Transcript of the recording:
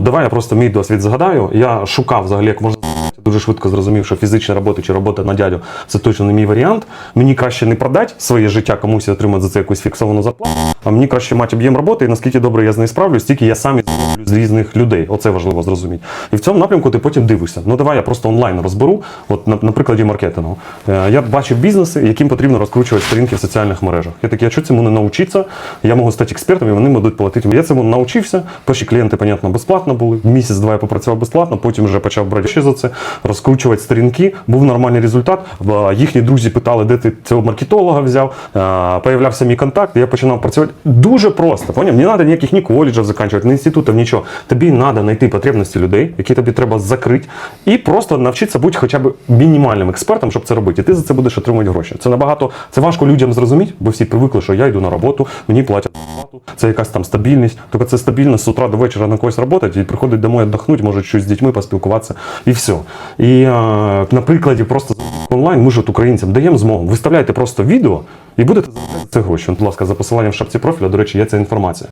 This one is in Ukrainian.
Давай я просто мій досвід згадаю. Я шукав взагалі, як можна. Дуже швидко зрозумів, що фізична робота чи робота на дядю це точно не мій варіант. Мені краще не продати своє життя комусь і отримати за це якусь фіксовану зарплату. А мені краще мати об'єм роботи, і наскільки добре я з нею справлюсь, стільки я сам з різних людей. Оце важливо зрозуміти. І в цьому напрямку ти потім дивишся. Ну давай я просто онлайн розберу. От на, на прикладі маркетингу. Е, Я бачив бізнеси, яким потрібно розкручувати сторінки в соціальних мережах. Я такий, а що цьому не навчитися? Я можу стати експертом, і вони будуть платити. Я цьому навчився. Перші клієнти, понятно, безплатно були. Місяць-два я попрацював безплатно, потім вже почав брати ще за це, розкручувати сторінки. Був нормальний результат. Їхні друзі питали, де ти цього маркетолога взяв. Появлявся мій контакт, я починав працювати дуже просто. Поняв? Не треба ніяких ні коледжів закінчувати, ні інститутів, нічого. Тобі треба знайти потребності людей, які тобі треба закрити, і просто навчитися бути хоча б мінімальним експертом, щоб це робити. І ти за це будеш отримувати гроші. Це набагато це важко людям зрозуміти, бо всі привикли, що я йду на роботу, мені платять зарплату, це якась там стабільність. Тобто це стабільність з утра до вечора на когось працювати і приходить домой віддохнути, може щось з дітьми поспілкуватися, і все. І е, на прикладі просто онлайн ми ж от українцям даємо змогу. Виставляйте просто відео і будете це гроші. Будь ласка, за посиланням в шапці профіля, до речі, є ця інформація.